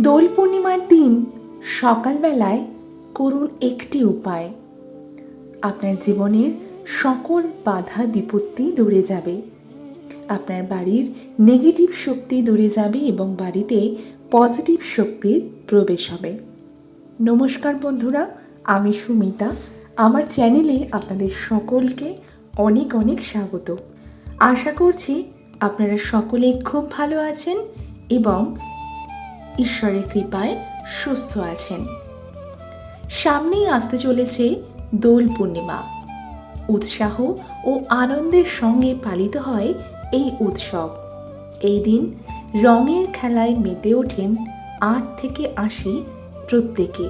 দোল পূর্ণিমার দিন সকালবেলায় করুন একটি উপায়। আপনার জীবনের সকল বাধা বিপত্তি দূরে যাবে। আপনার বাড়ির নেগেটিভ শক্তি দূরে যাবে এবং বাড়িতে পজিটিভ শক্তির প্রবেশ হবে। নমস্কার বন্ধুরা, আমি সুমিতা। আমার চ্যানেলে আপনাদের সকলকে অনেক অনেক স্বাগত। আশা করছি আপনারা সকলে খুব ভালো আছেন এবং ঈশ্বরের কৃপায় সুস্থ আছেন। সামনেই আসতে চলেছে দোল পূর্ণিমা। উৎসাহ ও আনন্দের সঙ্গে পালিত হয় এই উৎসব। এই দিন রঙের খেলায় মেতে ওঠেন আট থেকে আশি প্রত্যেকে।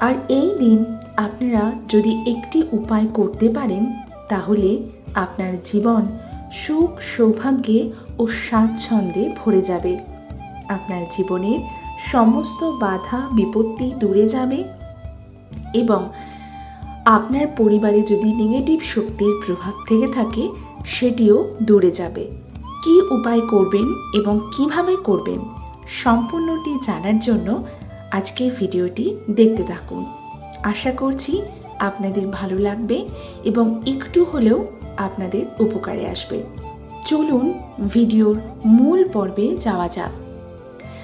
আর এই দিন আপনারা যদি একটি উপায় করতে পারেন, তাহলে আপনার জীবন সুখ, সৌভাগ্যে ও স্বাচ্ছন্দ্যে ভরে যাবে। আপনার জীবনের সমস্ত বাধা, বিপত্তি দূরে যাবে এবং আপনার পরিবারে যদি নেগেটিভ শক্তির প্রভাব থেকে থাকে, সেটিও দূরে যাবে। কি উপায় করবেন এবং কীভাবে করবেন সম্পূর্ণটি জানার জন্য আজকের ভিডিওটি দেখতে থাকুন। আশা করছি আপনাদের ভালো লাগবে এবং একটু হলেও আপনাদের উপকারে আসবে। চলুন ভিডিওর মূল পর্বে যাওয়া যাক।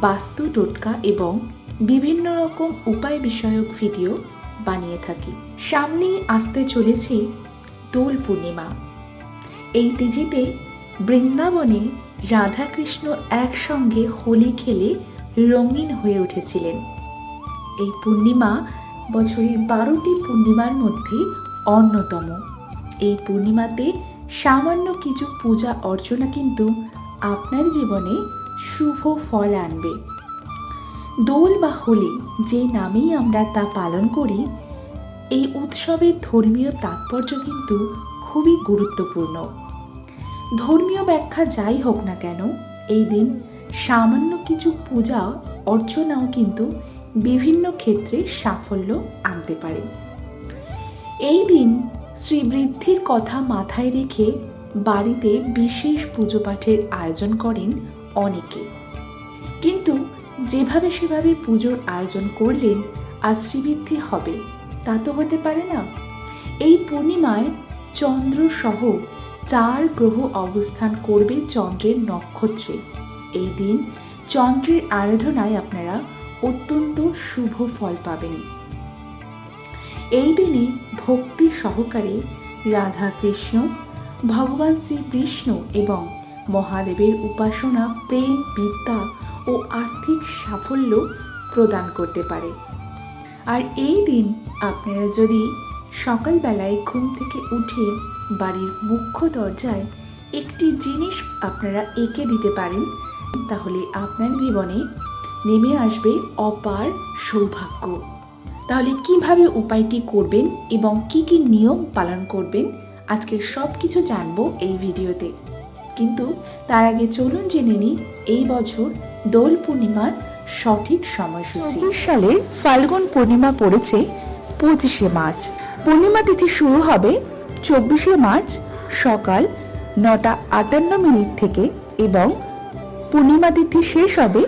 বাস্তু টোটকা এবং বিভিন্ন রকম উপায় বিষয়ক ভিডিও বানিয়ে থাকি। সামনেই আসতে চলেছে দোল পূর্ণিমা। এই তিথিতে বৃন্দাবনে রাধাকৃষ্ণ একসঙ্গে হোলি খেলে রঙিন হয়ে উঠেছিলেন। এই পূর্ণিমা বছরের বারোটি পূর্ণিমার মধ্যে অন্যতম। এই পূর্ণিমাতে সামান্য কিছু পূজা অর্চনা কিন্তু আপনার জীবনে শুভ ফল আনবে। দোল বা হোলি যে নামেই আমরা তা পালন করি, এই উৎসবের ধর্মীয় তাৎপর্য কিন্তু খুবই গুরুত্বপূর্ণ। ধর্মীয় ব্যাখ্যা যাই হোক না কেন, এই দিন সামান্য কিছু পূজা, অর্চনাও কিন্তু বিভিন্ন ক্ষেত্রে সাফল্য আনতে পারে। এই দিন শ্রীবৃদ্ধির কথা মাথায় রেখে বাড়িতে বিশেষ পুজো পাঠের আয়োজন করেন অনেকে। কিন্তু যেভাবে সেভাবে পুজোর আয়োজন করলেন, আর শ্রীবৃদ্ধি হবে, তা তো হতে পারে না। এই পূর্ণিমায় চন্দ্র সহ চার গ্রহ অবস্থান করবে চন্দ্রের নক্ষত্রে। এই দিন চন্দ্রের আরাধনায় আপনারা অত্যন্ত শুভ ফল পাবেন। এই দিনে ভক্তি সহকারে রাধা কৃষ্ণ ভগবান শ্রীকৃষ্ণ এবং মহাদেবের উপাসনা, প্রেম, বিদ্যা ও আর্থিক সাফল্য প্রদান করতে পারে। আর এই দিন আপনারা যদি সকালবেলায় ঘুম থেকে উঠে বাড়ির মুখ্য দরজায় একটি জিনিস আপনারা এঁকে দিতে পারেন, তাহলে আপনার জীবনে নেমে আসবে অপার সৌভাগ্য। তাহলে কীভাবে উপায়টি করবেন এবং কি কি নিয়ম পালন করবেন, আজকে সব কিছু জানব এই ভিডিওতে। কিন্তু তার আগে চলুন জেনে নিই এই বছর দোল পূর্ণিমার সঠিক সময়সূচি। সালের ফাল্গুন পূর্ণিমা পড়েছে পঁচিশে মার্চ। পূর্ণিমা তিথি শুরু হবে চব্বিশে মার্চ সকাল নটা আটান্ন মিনিট থেকে এবং পূর্ণিমা তিথি শেষ হবে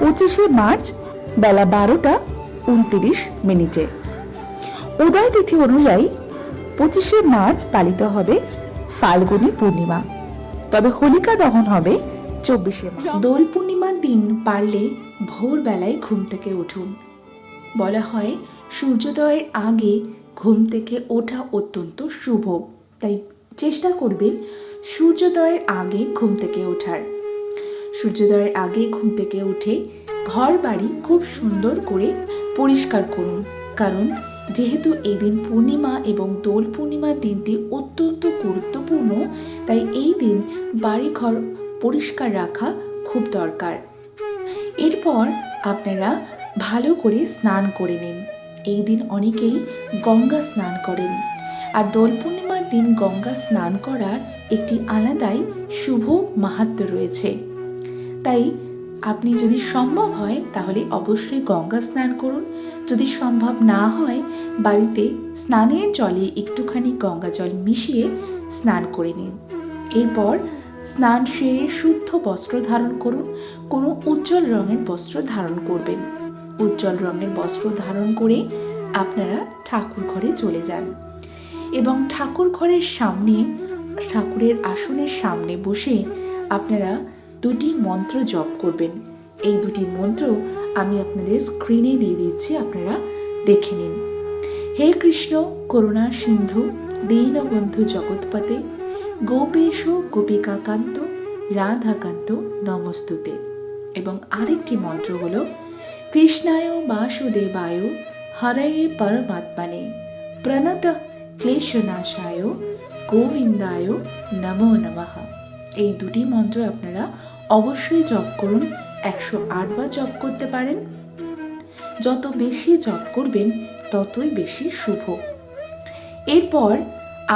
পঁচিশে মার্চ বেলা বারোটা উনতিরিশ মিনিটে। উদয় তিথি অনুযায়ী পঁচিশে মার্চ পালিত হবে ফাল্গুনী পূর্ণিমা। তবে হোলিকা দহন হবে চব্বিশে দোল পূর্ণিমার দিন পারলে ভোরবেলায় ঘুম থেকে উঠুন। বলা হয়, সূর্যোদয়ের আগে ঘুম থেকে ওঠা অত্যন্ত শুভ। তাই চেষ্টা করবেন সূর্যোদয়ের আগে ঘুম থেকে ওঠার। সূর্যোদয়ের আগে ঘুম থেকে উঠে ঘর বাড়ি খুব সুন্দর করে পরিষ্কার করুন। কারণ যেহেতু এই দিন পূর্ণিমা এবং দোল পূর্ণিমার দিনটি অত্যন্ত গুরুত্বপূর্ণ, তাই এই দিন বাড়িঘর পরিষ্কার রাখা খুব দরকার। এরপর আপনারা ভালো করে স্নান করে নিন। এই দিন অনেকেই গঙ্গা স্নান করেন। আর দোল পূর্ণিমার দিন গঙ্গা স্নান করার একটি আলাদাই শুভ মাহাত্ম্য রয়েছে। তাই আপনি যদি সম্ভব হয়, তাহলে অবশ্যই গঙ্গা স্নান করুন। যদি সম্ভব না হয়, বাড়িতে স্নানের জলে একটুখানি গঙ্গা জল মিশিয়ে স্নান করে নিন। এরপর স্নান সেরে শুদ্ধ বস্ত্র ধারণ করুন। কোনো উজ্জ্বল রঙের বস্ত্র ধারণ করবেন। উজ্জ্বল রঙের বস্ত্র ধারণ করে আপনারা ঠাকুর ঘরে চলে যান এবং ঠাকুর ঘরের সামনে, ঠাকুরের আসনের সামনে বসে আপনারা দুটি মন্ত্র জপ করবেন। এই দুটি মন্ত্র আমি আপনাদের স্ক্রিনে দিয়ে দিচ্ছি, আপনারা দেখে নিন। হে কৃষ্ণ, করুণা সিন্ধু, দীনবন্ধু জগৎপতে, গোপেশ গোপিকাকান্ত, রাধাকান্ত নমস্তুতে। এবং আরেকটি মন্ত্র হল, কৃষ্ণায় বাসুদেবায় হরয়ে পরমাত্মানে, প্রণত ক্লেশনাশায় গোবিন্দায় নমো নমঃ। এই দুটি মন্ত্র আপনারা অবশ্যই জপ করুন, একশো আটবার জপ করতে পারেন। যত বেশি জপ করবেন, ততই বেশি শুভ। এরপর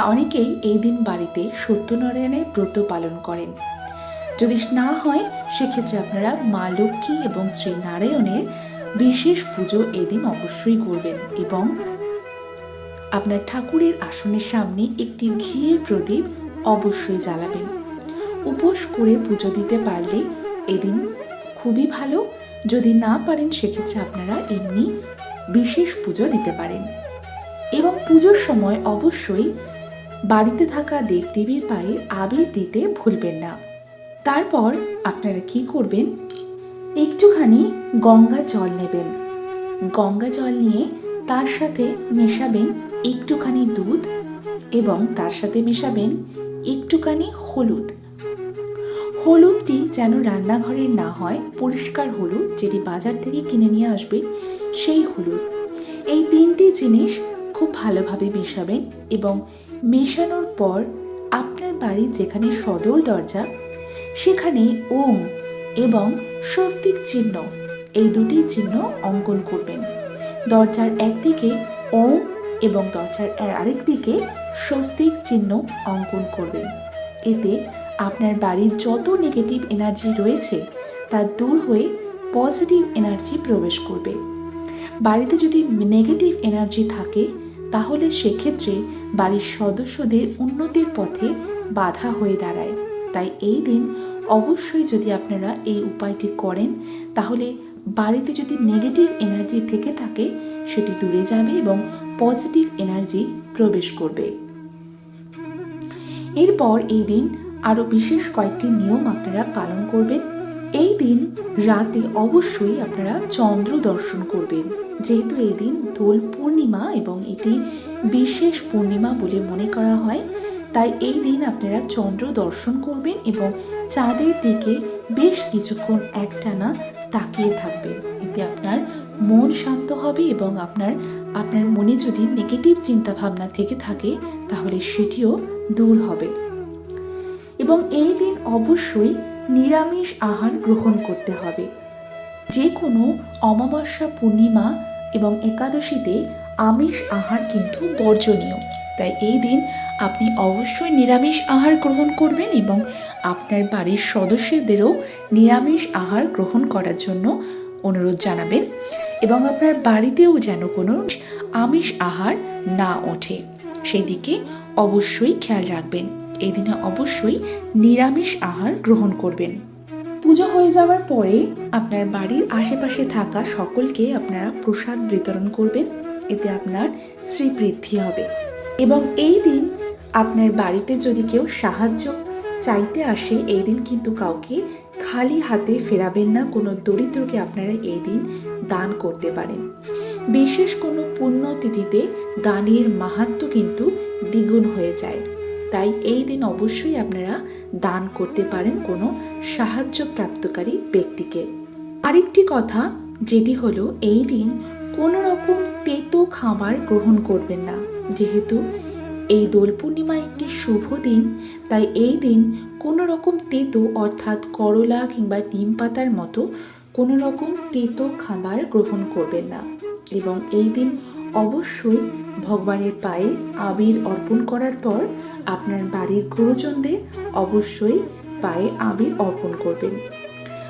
অনেকেই এই দিন বাড়িতে সত্যনারায়ণের ব্রত পালন করেন। যদি না হয়, সেক্ষেত্রে আপনারা মা লক্ষ্মী এবং শ্রী নারায়ণের বিশেষ পুজো এদিন অবশ্যই করবেন এবং আপনার ঠাকুরের আসনের সামনে একটি ঘিয়ের প্রদীপ অবশ্যই জ্বালাবেন। উপোস করে পুজো দিতে পারলে এদিন খুবই ভালো। যদি না পারেন, সেক্ষেত্রে আপনারা এমনি বিশেষ পুজো দিতে পারেন। এবং পুজোর সময় অবশ্যই বাড়িতে থাকা দেবদেবীর পায়ে আবির দিতে ভুলবেন না। তারপর আপনারা কি করবেন? একটুখানি গঙ্গা জল নেবেন। গঙ্গা জল নিয়ে তার সাথে মেশাবেন একটুখানি দুধ এবং তার সাথে মেশাবেন একটুখানি হলুদ। হলুদটি যেন রান্নাঘরের না হয়, পরিষ্কার হলুদ যেটি বাজার থেকে কিনে নিয়ে আসবে, সেই হলুদ। এই তিনটি জিনিস খুব ভালোভাবে মেশাবেন এবং মেশানোর পর আপনার বাড়ির যেখানে সদর দরজা, সেখানে ওম এবং স্বস্তিক চিহ্ন, এই দুটি চিহ্ন অঙ্কন করবেন। দরজার একদিকে ওম এবং দরজার আরেক দিকে স্বস্তিক চিহ্ন অঙ্কন করবেন। এতে আপনার বাড়ির যত নেগেটিভ এনার্জি রয়েছে, তা দূর হয়ে পজিটিভ এনার্জি প্রবেশ করবে। বাড়িতে যদি নেগেটিভ এনার্জি থাকে, তাহলে সেক্ষেত্রে বাড়ির সদস্যদের উন্নতির পথে বাধা হয়ে দাঁড়ায়। তাই এই দিন অবশ্যই যদি আপনারা এই উপায়টি করেন, তাহলে বাড়িতে যদি নেগেটিভ এনার্জি থেকে থাকে, সেটি দূরে যাবে এবং পজিটিভ এনার্জি প্রবেশ করবে। এরপর এই দিন আরও বিশেষ কয়েকটি নিয়ম আপনারা পালন করবেন। এই দিন রাতে অবশ্যই আপনারা চন্দ্র দর্শন করবেন। যেহেতু এই দিন দোল পূর্ণিমা এবং এটি বিশেষ পূর্ণিমা বলে মনে করা হয়, তাই এই দিন আপনারা চন্দ্র দর্শন করবেন এবং চাঁদের দিকে বেশ কিছুক্ষণ একটানা তাকিয়ে থাকবেন। এতে আপনার মন শান্ত হবে এবং আপনার আপনার মনে যদি নেগেটিভ চিন্তাভাবনা থেকে থাকে, তাহলে সেটিও দূর হবে। এবং এই দিন অবশ্যই নিরামিষ আহার গ্রহণ করতে হবে। যে কোনো অমাবস্যা পূর্ণিমা এবং একাদশীতে আমিষ আহার কিন্তু বর্জনীয়। তাই এই দিন আপনি অবশ্যই নিরামিষ আহার গ্রহণ করবেন এবং আপনার বাড়ির সদস্যদেরও নিরামিষ আহার গ্রহণ করার জন্য অনুরোধ জানাবেন এবং আপনার বাড়িতেও যেন কোনো আমিষ আহার না ওঠে। সেদিকে অবশ্যই খেয়াল রাখবেন। এই দিনে অবশ্যই নিরামিষ আহার গ্রহণ করবেন। পুজো হয়ে যাওয়ার পরে আপনার বাড়ির আশেপাশে থাকা সকলকে আপনারা প্রসাদ বিতরণ করবেন, এতে আপনার শ্রীবৃদ্ধি হবে। এবং এই দিন আপনার বাড়িতে যদি কেউ সাহায্য চাইতে আসে, এই দিন কিন্তু কাউকে খালি হাতে ফেরাবেন না, কোনো দরিদ্রকে আপনারা এই দিন দান করতে পারেন। বিশেষ কোনো পুণ্যতিথিতে দানের মাহাত্ম কিন্তু দ্বিগুণ হয়ে যায়। তাই এই দিন অবশ্যই আপনারা দান করতে পারেন কোনো সাহায্য প্রাপ্তকারী ব্যক্তিকে। আরেকটি কথা, যেটি হলো এই দিন কোনো রকম তেতো খাবার গ্রহণ করবেন না। যেহেতু এই দোল পূর্ণিমা একটি শুভ দিন, তাই এই দিন কোনো রকম তেতো অর্থাৎ করলা কিংবা নিম পাতার মতো কোনো রকম তেতো খাবার গ্রহণ করবেন না। এবং এই দিন অবশ্যই ভগবানের পায়ে আবির অর্পণ করার পর আপনার বাড়ির গুরুজনদের অবশ্যই পায়ে আবির অর্পণ করবেন।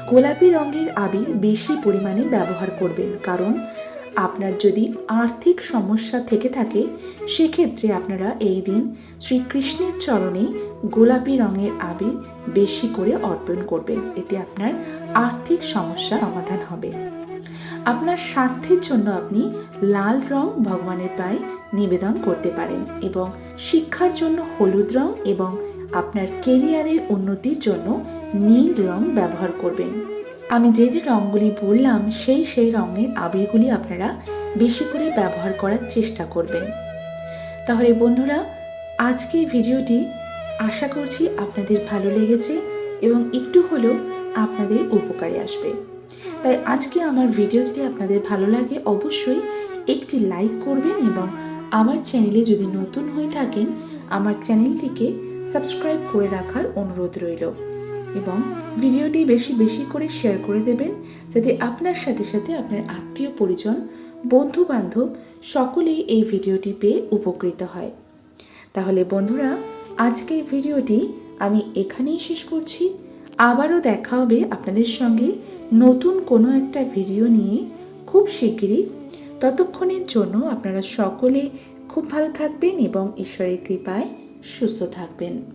গোলাপি রঙের আবির বেশি পরিমাণে ব্যবহার করবেন, কারণ আপনার যদি আর্থিক সমস্যা থেকে থাকে, সেক্ষেত্রে আপনারা এই দিন শ্রীকৃষ্ণের চরণে গোলাপি রঙের আবির বেশি করে অর্পণ করবেন। এতে আপনার আর্থিক সমস্যা সমাধান হবে। আপনার স্বাস্থ্যের জন্য আপনি লাল রং ভগবানের পায়ে নিবেদন করতে পারেন এবং শিক্ষার জন্য হলুদ রং এবং আপনার কেরিয়ারের উন্নতির জন্য নীল রং ব্যবহার করবেন। আমি যে যে রঙগুলি বললাম, সেই সেই রঙের আবিরগুলি আপনারা বেশি করে ব্যবহার করার চেষ্টা করবেন। তাহলে বন্ধুরা আজকে ভিডিওটি আশা করছি আপনাদের ভালো লেগেছে এবং একটু হলেও আপনাদের উপকারে আসবে। তাই আজকে আমার ভিডিও যদি আপনাদের ভালো লাগে, অবশ্যই একটি লাইক করবেন এবং আমার চ্যানেলে যদি নতুন হয়ে থাকেন, আমার চ্যানেলটিকে সাবস্ক্রাইব করে রাখার অনুরোধ রইল। এবং ভিডিওটি বেশি বেশি করে শেয়ার করে দেবেন, যাতে আপনার সাথে সাথে আপনার আত্মীয় পরিজন বন্ধু বান্ধব সকলেই এই ভিডিওটি পেয়ে উপকৃত হয়। তাহলে বন্ধুরা, আজকের ভিডিওটি আমি এখানেই শেষ করছি। আবারও দেখা হবে আপনাদের সঙ্গে নতুন কোনো একটা ভিডিও নিয়ে খুব শিগগিরই। ততক্ষণের জন্য আপনারা সকলে খুব ভালো থাকবেন এবং ঈশ্বরের কৃপায় সুস্থ থাকবেন।